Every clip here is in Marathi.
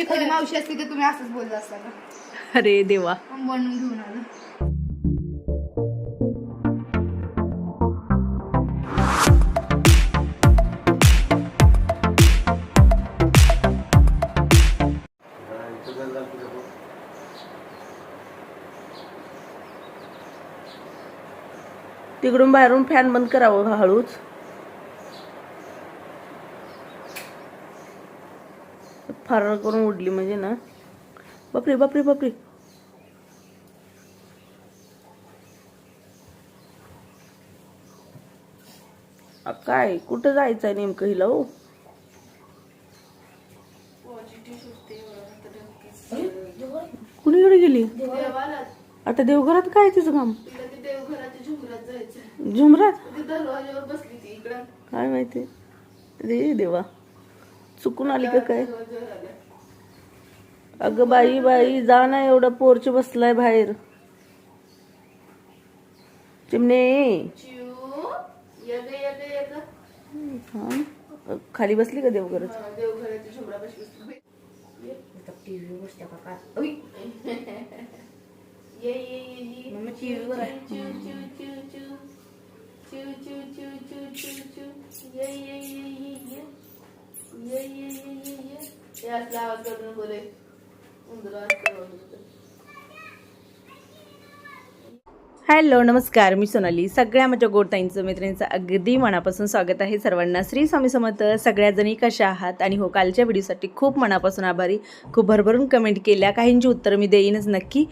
तुमची खरी मावशी असती तर तुम्ही असंच बोलत असता अरे देवा. बनवून घेऊन आलं. तिकडून बाहेरून फॅन बंद करावं हळूच. फार करून उडली म्हणजे ना. बापरे बापरे बापरे. काय कुठं जायचं आहे नेमकं हिला हो? कुणीकडे गेली? आता देवघरात काय तिचं काम? झुमरात? काय माहिती? रे देवा. चुकून आली का काय अगं बाई बाई जा ना एवढा पोरच बसलाय बाहेर चिमणे हा खाली बसली का देवघरात ये ये ये ये ये. असला आवाज करून बोले उंदरा हॅलो नमस्कार. मी सोनाली. सगळ्या माझ्या गोडताईंचं मैत्रिणींचं अगदी मनापासून स्वागत आहे सर्वांना. श्री स्वामी समर्थ सगळ्या जणी कशा आहात? आणि हो कालच्या व्हिडिओसाठी खूप मनापासून आभारी. खूप भरभरून कमेंट केल्या. काहींची उत्तरं मी देईनच नक्की.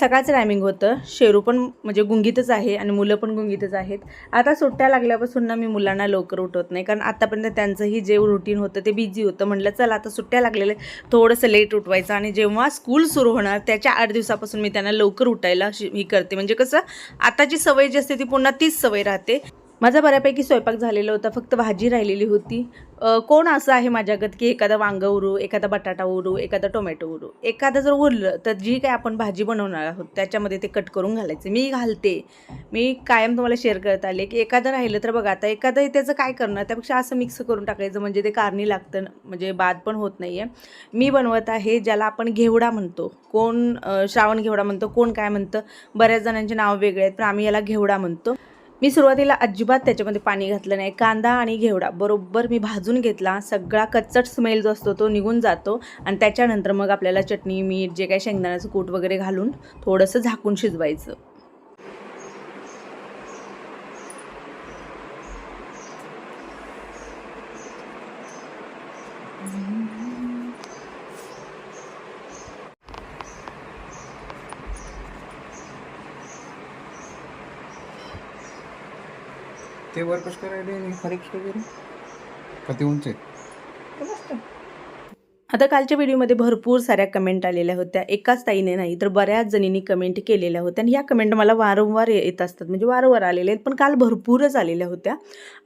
सकाळचं टायमिंग होतं. शेरू पण म्हणजे गुंगीतच आहे आणि मुलं पण गुंगीतच आहेत. आता सुट्ट्या लागल्यापासून ना मी मुलांना लवकर उठवत नाही. कारण आतापर्यंत त्यांचंही जे रुटीन होतं ते बिझी होतं. म्हटलं चला आता सुट्ट्या लागलेल्या थोडंसं लेट उठवायचं. आणि जेव्हा स्कूल सुरू होणार त्याच्या आठ दिवसापासून मी त्यांना लवकर उठायला ही करते. म्हणजे कसं आताची सवय जी असते ती पुन्हा तीच सवय राहते. माझा बऱ्यापैकी स्वयंपाक झालेला होता फक्त भाजी राहिलेली होती. कोण असं आहे माझ्यागत की एखादा वांगं उरू एखादा बटाटा उरू एखादा टोमॅटो उरू? एखादं जर उरलं तर जी काय आपण भाजी बनवणार आहोत त्याच्यामध्ये ते कट करून घालायचे. मी घालते. मी कायम तुम्हाला शेअर करत आले की एखादं राहिलं तर बघा आता एखादं त्याचं काय करणार? त्यापेक्षा असं मिक्स करून टाकायचं म्हणजे ते कारणी लागतं म्हणजे बाद पण होत नाही आहे मी बनवत आहे ज्याला आपण घेवडा म्हणतो. कोण श्रावण घेवडा म्हणतो कोण काय म्हणतं? बऱ्याच जणांचे नाव वेगळे आहेत पण आम्ही याला घेवडा म्हणतो. मी सुरुवातीला अजिबात त्याच्यामध्ये पाणी घातलं नाही. कांदा आणि घेवडा बरोबर मी भाजून घेतला. सगळा कच्चट स्मेल जो असतो तो निघून जातो आणि त्याच्यानंतर मग आपल्याला चटणी मीठ जे काही शेंगदाण्याचं कूट वगैरे घालून थोडंसं झाकून शिजवायचं. ते वर कसं करायला वगैरे? का ते उंच आहेत? आता कालच्या व्हिडिओमध्ये भरपूर साऱ्या कमेंट आलेल्या होत्या. एकाच ताईने नाही तर बऱ्याच जणींनी कमेंट केलेल्या होत्या. आणि ह्या कमेंट मला वारंवार येत असतात. म्हणजे वारंवार आलेले आहेत पण काल भरपूरच आलेल्या होत्या.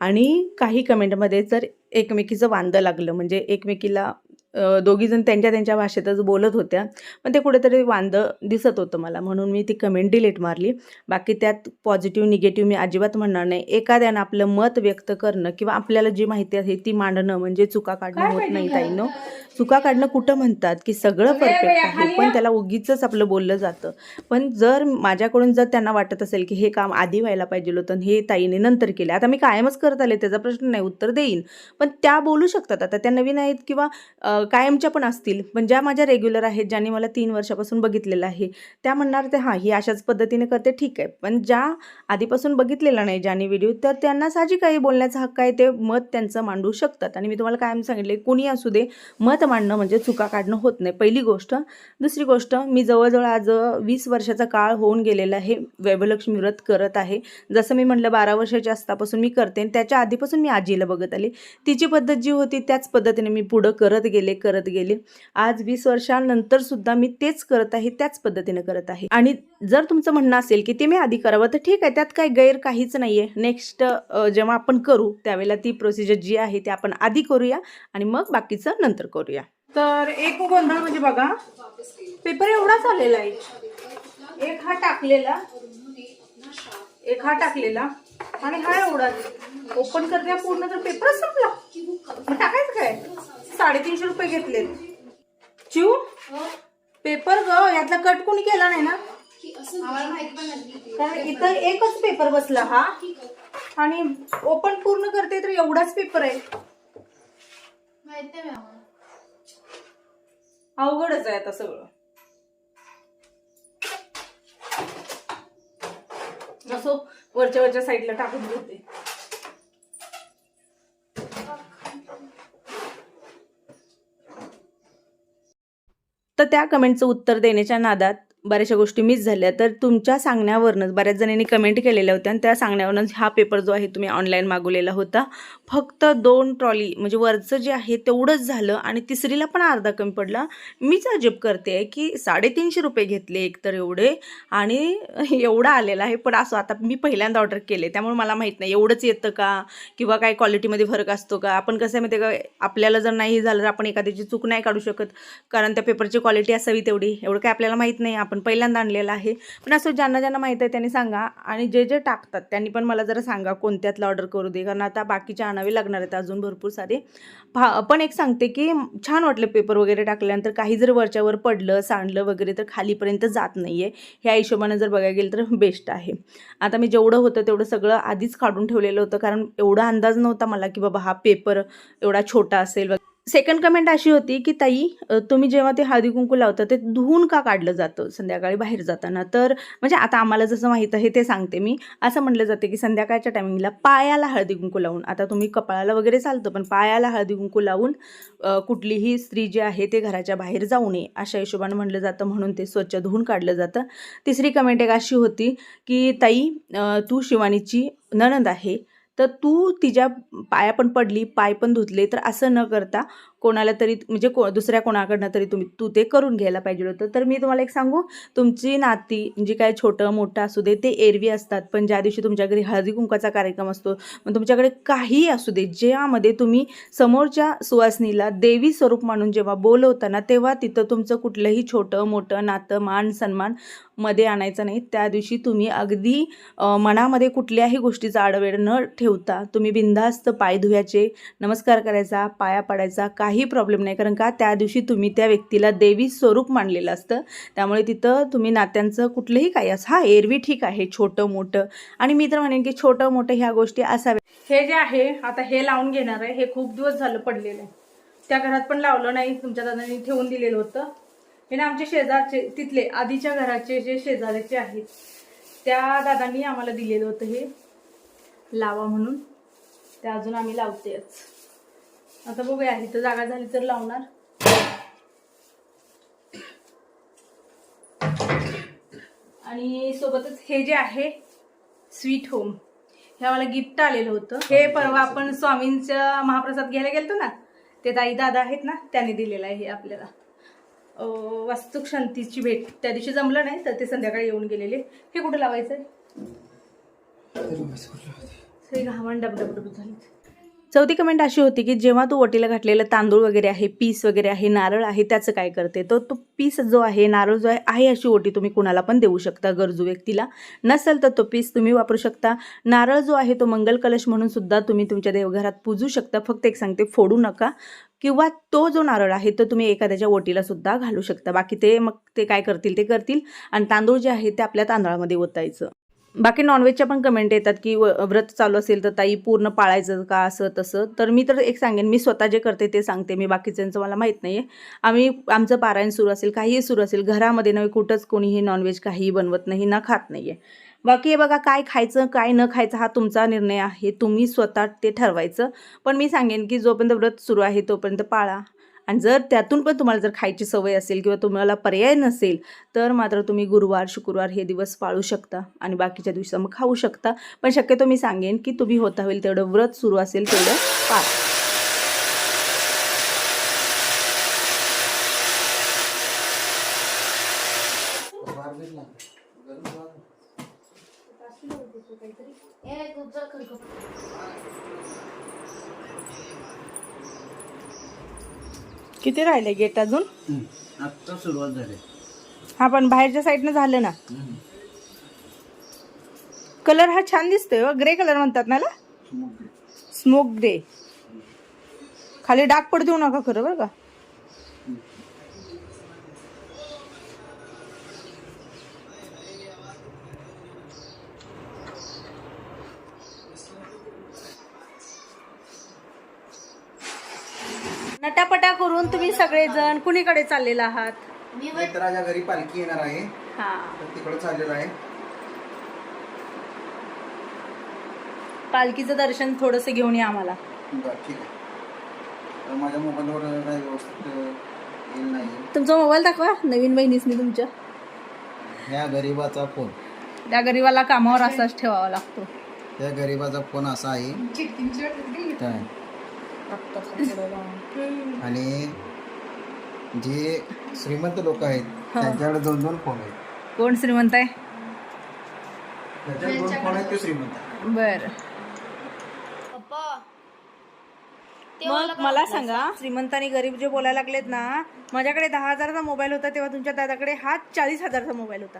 आणि काही कमेंटमध्ये तर एकमेकीचं वांदं लागलं म्हणजे एकमेकीला दोघीजण त्यांच्या त्यांच्या भाषेतच बोलत होत्या. पण ते कुठेतरी वांदं दिसत होतं मला. म्हणून मी ती कमेंट डिलीट मारली. बाकी त्यात पॉझिटिव्ह निगेटिव्ह मी अजिबात म्हणणार नाही. एखाद्यानं आपलं मत व्यक्त करणं किंवा आपल्याला जी माहिती आहे ती मांडणं म्हणजे चुका काढणं होत नाही ताईनं. चुका काढणं कुठं म्हणतात की सगळं परफेक्ट आहे. पण त्याला उगीच आपलं बोललं जातं. पण जर माझ्याकडून जर त्यांना वाटत असेल की हे काम आधी व्हायला पाहिजे होतं आणि हे ताईने नंतर केले. आता मी कायमच करत आले त्याचा प्रश्न नाही उत्तर देईन. पण त्या बोलू शकतात. आता त्या नवीन आहेत किंवा कायमच्या पण असतील पण ज्या माझ्या रेग्युलर आहेत ज्यांनी मला तीन वर्षापासून बघितलेलं आहे त्या म्हणणार ते हां ही अशाच पद्धतीने करते ठीक आहे. पण ज्या आधीपासून बघितलेला नाही ज्यांनी व्हिडिओ तर त्यांना साहजिक काही बोलण्याचा हक्क आहे ते मत त्यांचं मांडू शकतात. आणि मी तुम्हाला कायम सांगितले कोणी असू दे मत मांडणं म्हणजे चुका काढणं होत नाही. पहिली गोष्ट. दुसरी गोष्ट मी जवळजवळ आज वीस वर्षाचा काळ होऊन गेलेला आहे वैभलक्ष्मी व्रत करत आहे. जसं मी म्हटलं बारा वर्षाच्या असतापासून मी करते आणि त्याच्या आधीपासून मी आजीला बघत आले. तिची पद्धत जी होती त्याच पद्धतीने मी पुढं करत गेले. करत गेले. आज वीस वर्षानंतर सुद्धा मी तेच करत आहे त्याच पद्धतीने करत आहे. आणि जर तुमचं म्हणणं असेल की ते मी आधी करावं तर ठीक आहे त्यात काय गैर काहीच नाही आहे नेक्स्ट जेव्हा आपण करू त्यावेळेला ती प्रोसिजर जी आहे ती आपण आधी करूया आणि मग बाकीचं नंतर करूया. तर एक गोंधळ म्हणजे बघा पेपर एवढाच आलेला आहे. एक हा टाकलेला एक हा टाकलेला आणि हा एवढा ओपन करते पूर्ण तर पेपरच संपला. साडेतीनशे रुपये घेतले चिव पेपर ग यातला कट कोणी केला नाही ना? कारण इथं एकच पेपर बसला हा. आणि ओपन पूर्ण करते तर एवढाच पेपर आहे. अवघडच आहे आता सगळं. असो वरच्या वरच्या साईडला टाकून घेते तर त्या कमेंटचं उत्तर देण्याच्या नादात बऱ्याचशा गोष्टी मिस झाल्या. तर तुमच्या सांगण्यावरनंच बऱ्याच जणांनी कमेंट केलेल्या होत्या आणि त्या सांगण्यावरनंच हा पेपर जो आहे तुम्ही ऑनलाईन मागवलेला होता. फक्त दोन ट्रॉली म्हणजे वरचं जे आहे तेवढंच झालं आणि तिसरीला पण अर्धा कमी पडला. मीच अजब करते आहे की साडेतीनशे रुपये घेतले एकतर एवढे आणि एवढा आलेला आहे. पण असं आता मी पहिल्यांदा ऑर्डर केले त्यामुळे मला माहीत नाही एवढंच येतं का किंवा काय क्वालिटीमध्ये फरक असतो का? आपण कसं आहे माहिती आहे का आपल्याला जर नाही झालं तर आपण एखाद्याची चूक नाही काढू शकत. कारण त्या पेपरची क्वालिटी असावी तेवढी. एवढं काय आपल्याला माहीत नाही. आपण पहिल्यांदा आणलेलं आहे. पण असं ज्यांना ज्यांना माहीत आहे त्यांनी सांगा आणि जे जे टाकतात त्यांनी पण मला जरा सांगा कोणत्यातलं ऑर्डर करू दे. कारण आता बाकीचे आणावे लागणार आहेत अजून भरपूर सारे. भा पण एक सांगते की छान वाटलं पेपर वगैरे टाकल्यानंतर काही जर वरच्यावर पडलं सांडलं वगैरे तर खालीपर्यंत जात नाही आहे ह्या हिशोबानं जर बघायला गेलं तर बेस्ट आहे. आता मी जेवढं होतं तेवढं सगळं आधीच काढून ठेवलेलं होतं. कारण एवढा अंदाज नव्हता मला की बाबा हा पेपर एवढा छोटा असेल वगैरे. सेकंड कमेंट अशी होती की ताई तुम्ही जेव्हा ते हळदी कुंकू लावता ते धुवून का काढलं जातं संध्याकाळी बाहेर जाताना? तर म्हणजे आता आम्हाला जसं माहीत आहे ते सांगते मी. असं म्हटलं जाते की संध्याकाळच्या टायमिंगला पायाला हळदी कुंकू लावून. आता तुम्ही कपाळाला वगैरे चालतं पण पायाला हळदी कुंकू लावून कुठलीही स्त्री जी आहे ते घराच्या बाहेर जाऊ नये अशा हिशोबानं म्हटलं जातं. म्हणून ते स्वच्छ धुवून काढलं जातं. तिसरी कमेंट एक अशी होती की ताई तू शिवानीची ननंद आहे. तर तू तिच्या पाया पण पडली पाय पण धुतले तर असं न करता कोणाला तरी म्हणजे को दुसऱ्या कोणाकडनं तरी तुम्ही तू ते करून घ्यायला पाहिजे होतं. तर मी तुम्हाला एक सांगू तुमची नाती जी काय छोटं मोठं असू दे ते एरवी असतात. पण ज्या दिवशी तुमच्या घरी हळदी कुंकाचा कार्यक्रम असतो मग तुमच्याकडे काहीही असू दे ज्यामध्ये तुम्ही समोरच्या सुवासनीला देवी स्वरूप मानून जेव्हा बोलवताना तेव्हा तिथं तुमचं कुठलंही छोटं मोठं नातं मान सन्मानमध्ये आणायचं नाही. त्या दिवशी तुम्ही अगदी मनामध्ये कुठल्याही गोष्टीचा आडवेड न ठेवता तुम्ही बिनधास्त पाय धुयाचे नमस्कार करायचा पाया पडायचा काही प्रॉब्लेम नाही. कारण का त्या दिवशी तुम्ही त्या व्यक्तीला देवी स्वरूप मानलेलं असतं. त्यामुळे तिथं तुम्ही नात्यांचं कुठलंही काही असं हा एरवी ठीक आहे छोटं मोठं. आणि मी तर म्हणेन की छोटं मोठं ह्या गोष्टी असाव्या हे जे आहे आता हे लावून घेणार आहे हे खूप दिवस झालं पडलेलं आहे. त्या घरात पण लावलं नाही तुमच्या दादांनी ठेवून दिलेलं होतं. हे ना आमचे शेजारचे तिथले आधीच्या घराचे जे शेजाऱ्याचे आहेत त्या दादांनी आम्हाला दिलेलं होतं हे. लावा म्हणून. ते अजून आम्ही लावतेच. आता बघूया इथं जागा झाली तर लावणार. आणि सोबतच हे जे आहे स्वीट होम हे आम्हाला गिफ्ट आलेलं होतं. हे परवा आपण स्वामींच्या महाप्रसाद घ्यायला गेलतो ना ते ताई दादा आहेत ना त्यांनी दिलेलं आहे हे आपल्याला. वास्तुक शांतीची भेट. त्या दिवशी जमलं नाही तर ते संध्याकाळी येऊन गेलेले. हे कुठं लावायचं आहे घामण डबडबडब झाली चौथी कमेंट अशी होती की जेव्हा तू ओटीला घातलेलं तांदूळ वगैरे आहे पीस वगैरे आहे नारळ आहे त्याचं काय करते? तर तो पीस जो आहे नारळ जो आहे आहे अशी ओटी तुम्ही कुणाला पण देऊ शकता गरजू व्यक्तीला. नसेल तर तो पीस तुम्ही वापरू शकता. नारळ जो आहे तो मंगल कलश म्हणून सुद्धा तुम्ही तुमच्या देवघरात पूजू शकता. फक्त एक सांगते फोडू नका. किंवा तो जो नारळ आहे तो तुम्ही एखाद्याच्या ओटीला सुद्धा घालू शकता. बाकी ते मग ते काय करतील ते करतील. आणि तांदूळ जे आहे ते आपल्या तांदळामध्ये ओतायचं. बाकी नॉनव्हेजच्या पण कमेंट येतात की व- व्रत चालू असेल तर ताई पूर्ण पाळायचं का असं तसं? तर मी तर एक सांगेन मी स्वतः जे करते ते सांगते मी बाकीच्यांचं मला माहीत नाही आहे आम्ही आमचं पारायण सुरू असेल काहीही सुरू असेल घरामध्ये नव्हे कुठंच कोणीही नॉनव्हेज काहीही बनवत नाही ना खात नाही आहे बाकी हे बघा काय खायचं काय न खायचं हा तुमचा निर्णय आहे तुम्ही स्वतः ते ठरवायचं. पण मी सांगेन की जोपर्यंत व्रत सुरू आहे तोपर्यंत पाळा. आणि जर त्यातून पण तुम्हाला जर खायची सवय असेल किंवा तुम्हाला पर्याय नसेल तर मात्र तुम्ही गुरुवार शुक्रवार हे दिवस पाळू शकता आणि बाकीच्या दिवसा मग खाऊ शकता. पण शक्यतो मी सांगेन की तुम्ही होता होईल तेवढं व्रत सुरू असेल तेवढं पाळा. किती राहिले गेट अजून? आत्ता सुरुवात झाली. हा पण बाहेरच्या साईडनं झालं ना. कलर हा छान दिसतोय ग्रे कलर म्हणतात ना स्मोक ग्रे खाली डाग पड देऊ नका खरं बरं का. तुम्ही सगळेजण कुणीकडे चाललेला आहात? मित्राच्या घरी पालखी येणार आहे. हा. तर तिकडे चाललेलं आहे. पालखीचं दर्शन थोडंसं घेऊन या आम्हाला. बरं ठीक आहे. तर माझ्या मोबाईलवर काही व्यवस्थित अं, येईल नाही तुमचा मोबाईल दाखवा नवीन बहिणीसनी तुमच्या. ह्या गरीबाचा फोन. त्या गरीबाला कामावर असाच ठेवावा लागतो. त्या गरीबाचा फोन असा आहे. काय? आणि जे श्रीमंत लोक आहेत त्यांच्याकडे दोन दोन फोन आहेत. कोण श्रीमंत आहे? त्याच्याकडे दोन फोन आहेत ते श्रीमंत आहे. बर. पप्पा मग मला सांगा श्रीमंत आणि गरीब जे बोलायला लागलेत ना माझ्याकडे दहा हजाराचा मोबाईल होता तेव्हा तुमच्या दादाकडे हा चाळीस हजाराचा मोबाईल होता.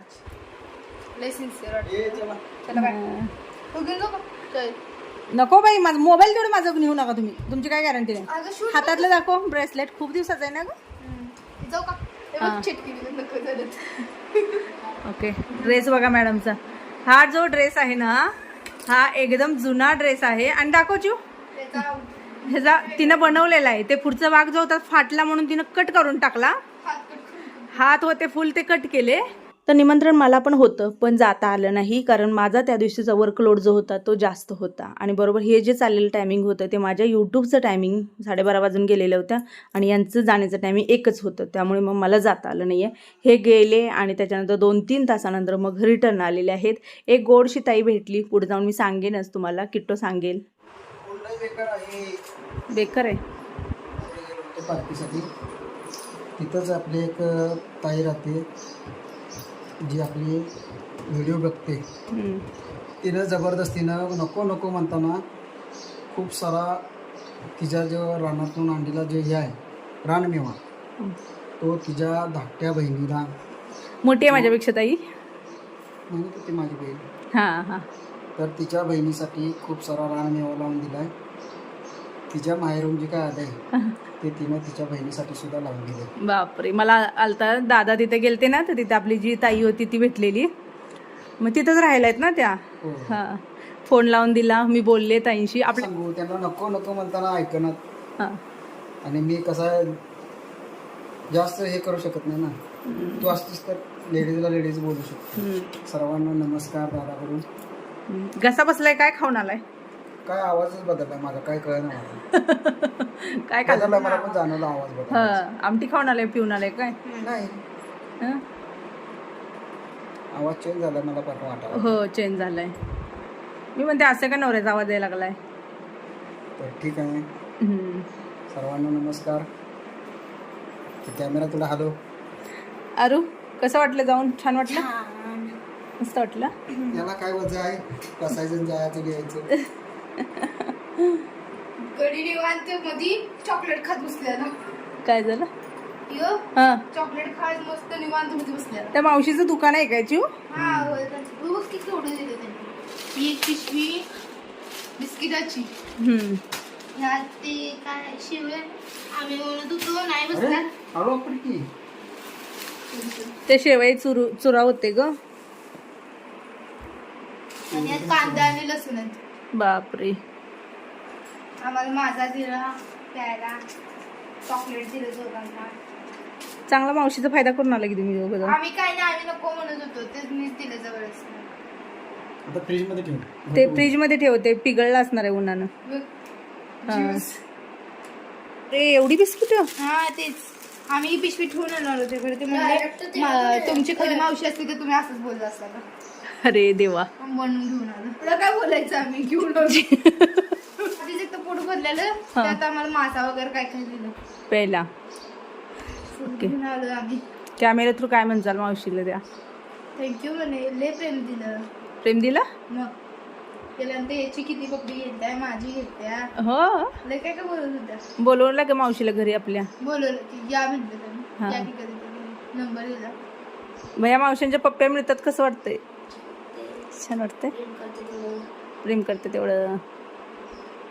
नको बाई माझा मोबाईल तेवढं माझं नेऊ नका तुम्ही. तुमची काय गॅरंटी नाही. हातातलं दाखव ब्रेसलेट खूप दिवसाचं आहे ना ग? जाऊ का? हे बघ, चिटकी दिली, नको झालं. ओके ड्रेस बघा मॅडमचा. हा जो ड्रेस आहे ना हा एकदम जुना ड्रेस आहे. आणि दाखव चू त्याचा ह्याचा तिनं बनवलेला आहे. ते पुढचा भाग जो होता फाटला म्हणून तिनं कट करून टाकला. हात कट करून. हात होते फुल ते कट केले. तर निमंत्रण मला पण होतं पण जाता आलं नाही कारण माझा त्या दिवशीचा वर्कलोड जो होता तो जास्त होता. आणि बरोबर हे जे चाललेलं टायमिंग होतं ते माझ्या यूट्यूबचं टायमिंग साडेबारा वाजून गेलेलं होत्या आणि यांचं जाण्याचं टायमिंग एकच होतं. त्यामुळे मग मला जाता आलं नाही आहे हे गेले आणि त्याच्यानंतर दोन तीन तासानंतर मग रिटर्न आलेले आहेत. एक गोडशी ताई भेटली. पुढे जाऊन मी सांगेनच तुम्हाला. किट्टो सांगेल. बेकार आहे. बेकर आहे पार्टीसाठी. तिथंच आपली एक ताई राहते जी आपली व्हिडिओ बघते. तिनं जबरदस्तीनं नको नको म्हणताना खूप सारा तिच्या जो रानातून आणलेला जे हे आहे रानमेवा तो तिच्या धाकट्या बहिणीला. मोठी आहे माझ्यापेक्षा ताई. म्हणत होती माझी बहीण. हां हां. तर तिच्या बहिणीसाठी खूप सारा रानमेवा लावून दिलाय. तिच्या माहेरून जे काय आलंय ते तिनं तिच्या बहिणीसाठी सुद्धा लावून दिले बापरे मला आलता दादा तिथे गेलते ना तर तिथे आपली जी ताई होती ती भेटलेली. मग तिथंच राहिल्यात ना त्या? हो. हा. फोन लावून दिला मी बोलले ताईंशी. आपले सांगू त्यांना नको नको म्हणताना ऐकणार. हा. आणि मी कसा जास्त हे करू शकत नाही ना. तू असतीस तर लेडीजला लेडीज बोलू शकतो. सर्वांना नमस्कार दादाकडून. हम्म. घसा बसलाय काय? खाऊन आलाय. काय आवाजच बदलला माझा काय कळलं मला. काय खाल्लं? बदलला मला पण जाणवला आवाज हा बदलला आमटी खाऊन आलाय पिऊन आलाय काय? नाही. हं? आवाज चेंज झाला मला पण वाटायला हो चेंज झालाय. मी म्हणते असं का नवऱ्याचा आवाज यायला लागलाय? तर ठीक आहे. हम्म. सर्वांना नमस्कार. कॅमेरा तुला हॅलो. अरू कसं वाटलं जाऊन? छान वाटलं? मस्त वाटलं? याला काय वजह आहे? बसायचं आणि जायचं घ्यायचं. गडी निवांत मध्ये चॉकलेट खात बसल्याला काय झालं? यो हा. चॉकलेट खात मस्त निवांत मध्ये बसल्याला त्या मावशीचं दुकान आहे काय चिव हा? होय त्यांचं. तू बघ किती केवढं दिलं त्यांनी. ही एक पिशवी बिस्किटाची. हम्म. ते काय शिवे आम्ही म्हणत होतो नाही अरे बसणार. हळू आपण की. ते शेवई चुरू चुरा होते ग. आणि यात कांदा आणि लसूण बापरे. आम्हाला माझा दिला प्यायला. चॉकलेट दिलं दोघांना. चांगला मावशीचा फायदा करून आला की तुम्ही दोघं जण. आम्ही काय नाही आम्ही नको म्हणत होतो. तेच मीच दिलं जवळच. आता फ्रीजमध्ये ठेव. ते फ्रीजमध्ये ठेवते पिघळलं असणार आहे उन्हानं. हा. एवढी बिस्किट? हा तेच. आम्ही ही पिशवी ठेवून येणार होते खरं ते म्हणजे मा- तुमची खरी. मावशी असते तर तुम्ही असंच बोलला असता का? अरे देवा. बनवून घेऊन आलो. तुला काय बोलायचं आम्ही? घेऊन आलो. आधीच एक तर पोट भरलेलं. त्यात आम्हाला मासा वगैरे काय काय दिलं. पहिला घेऊन आलो आम्ही. कॅमेरा थ्रू काय म्हणचाल मावशीला त्या थँक्यू म्हणे. लय प्रेम दिलं. प्रेम दिला? मग. त्याच्यानंतर याची किती माझी हो? लय काय काय बोलत होत्या? बोलवलं का मावशीला घरी आपल्या. बोलवलं की या म्हटलं हा. त्यांनी या की कधीतरी नंबर दिला. मग या मावशींच्या पप्प्या मिळतात कसं वाटतंय? छान वाटतंय. प्रेम करते तेवढं.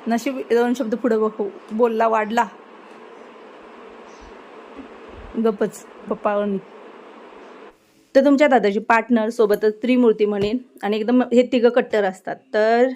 नशीब दोन शब्द पुढे बोलला वाढला. गपच पप्पावरनी तर तुमच्या दादाची पार्टनर सोबतच त्रिमूर्ती म्हणेन. आणि एकदम हे तिघं कट्टर असतात. तर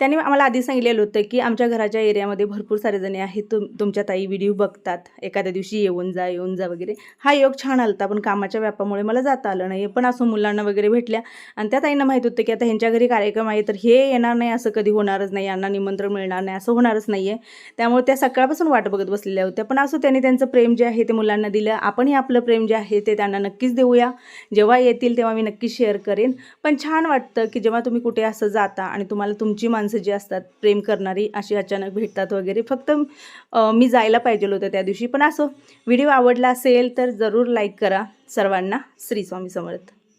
त्यांनी आम्हाला आधी सांगितलेलं होतं की आमच्या घराच्या एरियामध्ये भरपूर सारे जणी आहेत. तुम तुमच्या ताई व्हिडिओ बघतात. एखाद्या दिवशी येऊन जा येऊन जा वगैरे. हा योग छान आलता पण कामाच्या व्यापामुळे मला जाता आलं नाही पण असं मुलांना वगैरे भेटल्या. आणि त्या ताईंना माहीत होतं की आता ह्यांच्या घरी कार्यक्रम आहे तर हे येणार नाही असं कधी होणारच नाही. यांना निमंत्रण मिळणार नाही असं होणारच नाही आहे त्यामुळे त्या सकाळपासून वाट बघत बसलेल्या होत्या. पण असं त्यांनी त्यांचं प्रेम जे आहे ते मुलांना दिलं. आपणही आपलं प्रेम जे आहे ते त्यांना नक्कीच देऊया. जेव्हा येतील तेव्हा मी नक्की शेअर करेन. पण छान वाटतं की जेव्हा तुम्ही कुठे असं जाता आणि तुम्हाला तुमची माणसं माणसं जी असतात प्रेम करणारी अशी अचानक भेटतात वगैरे. फक्त मी जायला पाहिजे होतं त्या दिवशी. पण असो व्हिडिओ आवडला असेल तर जरूर लाईक करा. सर्वांना श्री स्वामी समर्थ.